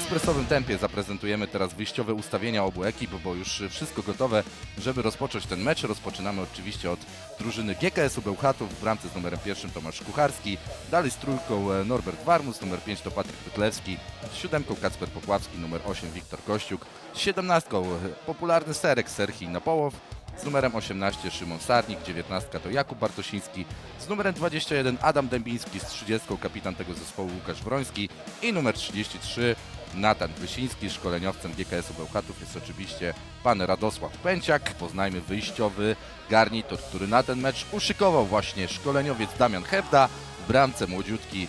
ekspresowym tempie zaprezentujemy teraz wyjściowe ustawienia obu ekip, bo już wszystko gotowe, żeby rozpocząć ten mecz. Rozpoczynamy oczywiście od drużyny GKS-u Bełchatów w bramce z numerem pierwszym Tomasz Kucharski, dalej z trójką e, Norbert Warmus, numer 5 to Patryk Pytlewski, z siódemką Kacper Popławski, numer 8 Wiktor Kościuk, z siedemnastką e, popularny Serek Serhii Napołow, z numerem 18 Szymon Sarnik, 19 to Jakub Bartosiński, z numerem 21 Adam Dębiński, z 30 kapitan tego zespołu Łukasz Wroński i numer 33 Natan Wysiński. Szkoleniowcem GKS-u Bełchatów jest oczywiście pan Radosław Pęciak. Poznajmy wyjściowy garnitur, który na ten mecz uszykował właśnie szkoleniowiec Damian Hebda, w bramce młodziutki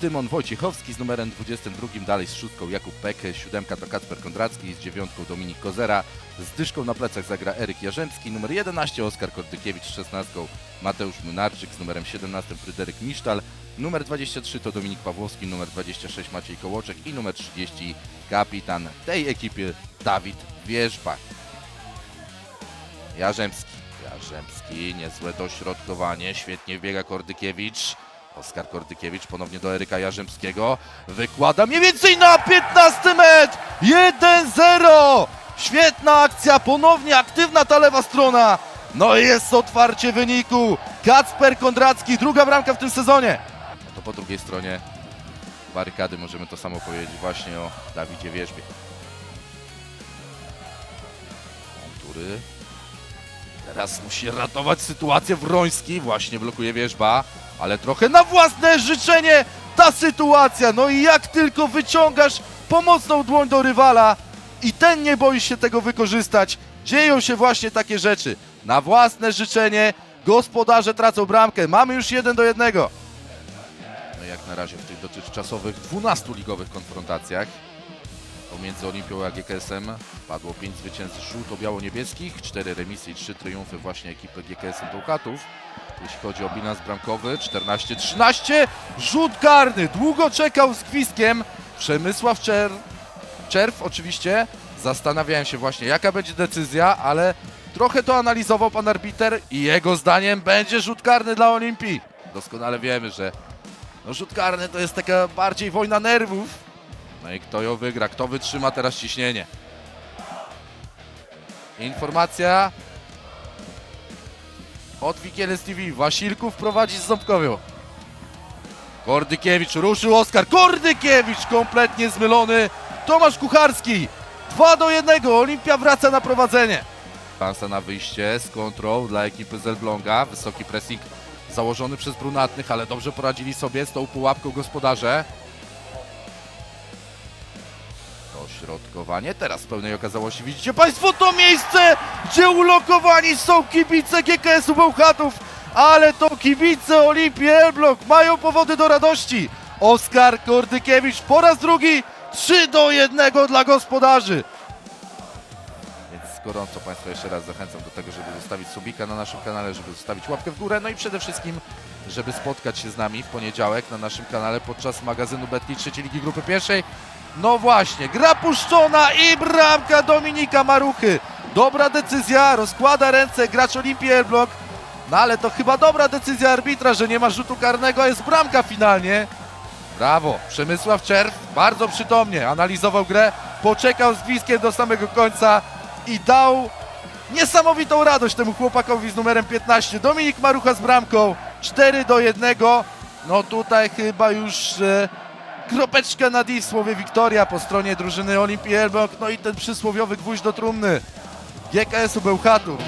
Tymon Wojciechowski z numerem 22, dalej z szóstką Jakub Pek, siódemka to Kacper Kondracki, z dziewiątką Dominik Kozera, z dyszką na plecach zagra Eryk Jarzębski, numer 11 Oskar Kordykiewicz, 16 Mateusz Młynarczyk, z numerem 17 Fryderyk Misztal, numer 23 to Dominik Pawłowski, numer 26 Maciej Kołoczek i numer 30 kapitan tej ekipy Dawid Wierzbak. Jarzębski, Jarzębski, niezłe dośrodkowanie, świetnie biega Kordykiewicz. Oskar Kordykiewicz ponownie do Eryka Jarzębskiego. Wykłada mniej więcej na 15 metr! 1-0! Świetna akcja, ponownie aktywna ta lewa strona. No i jest otwarcie wyniku. Kacper Kondracki, druga bramka w tym sezonie. No to po drugiej stronie barykady możemy to samo powiedzieć właśnie o Dawidzie Wierzbie. Kontury. Teraz musi ratować sytuację Wroński. Właśnie blokuje Wierzba, ale trochę na własne życzenie ta sytuacja. No i jak tylko wyciągasz pomocną dłoń do rywala i ten nie boi się tego wykorzystać, dzieją się właśnie takie rzeczy. Na własne życzenie gospodarze tracą bramkę. Mamy już jeden do jednego. No jak na razie w tych dotychczasowych 12 ligowych konfrontacjach pomiędzy Olimpią a GKS-em padło 5 zwycięstw żółto-biało-niebieskich, 4 remisy i 3 triumfy właśnie ekipy GKS-em Bełchatów. Jeśli chodzi o bilans bramkowy, 14-13, rzut karny, długo czekał z gwizdkiem Przemysław Czer... Czerw oczywiście. Zastanawiałem się właśnie jaka będzie decyzja, ale trochę to analizował pan arbiter i jego zdaniem będzie rzut karny dla Olimpii. Doskonale wiemy, że no, rzut karny to jest taka bardziej wojna nerwów, no i kto ją wygra? Kto wytrzyma teraz ciśnienie? Informacja od Wikieles TV. Wasilków prowadzi z Ząbkowią. Kordykiewicz ruszył Oskar. Kordykiewicz kompletnie zmylony. Tomasz Kucharski. 2 do 1. Olimpia wraca na prowadzenie. Szansa na wyjście z kontrą dla ekipy z Elbląga. Wysoki pressing założony przez brunatnych, ale dobrze poradzili sobie z tą pułapką gospodarze. Dośrodkowanie. Teraz w pełnej okazałości widzicie Państwo to miejsce, gdzie ulokowani są kibice GKS-u Bełchatów, ale to kibice Olimpii Elbląg mają powody do radości. Oskar Kordykiewicz po raz drugi 3 do 1 dla gospodarzy. Więc gorąco Państwa jeszcze raz zachęcam do tego, żeby zostawić subika na naszym kanale, żeby zostawić łapkę w górę, no i przede wszystkim, żeby spotkać się z nami w poniedziałek na naszym kanale podczas magazynu Betli trzeciej Ligi Grupy Pierwszej. No właśnie, gra puszczona i bramka Dominika Maruchy. Dobra decyzja, rozkłada ręce gracz Olimpii Elbląg. No ale to chyba dobra decyzja arbitra, że nie ma rzutu karnego, jest bramka finalnie. Brawo, Przemysław Czerw bardzo przytomnie analizował grę, poczekał z gwizdkiem do samego końca i dał niesamowitą radość temu chłopakowi z numerem 15. Dominik Marucha z bramką, 4 do 1. No tutaj chyba już kropeczka nad i słowie Wiktoria po stronie drużyny Olimpii. No i ten przysłowiowy gwóźdź do trumny GKS-u Bełchatów.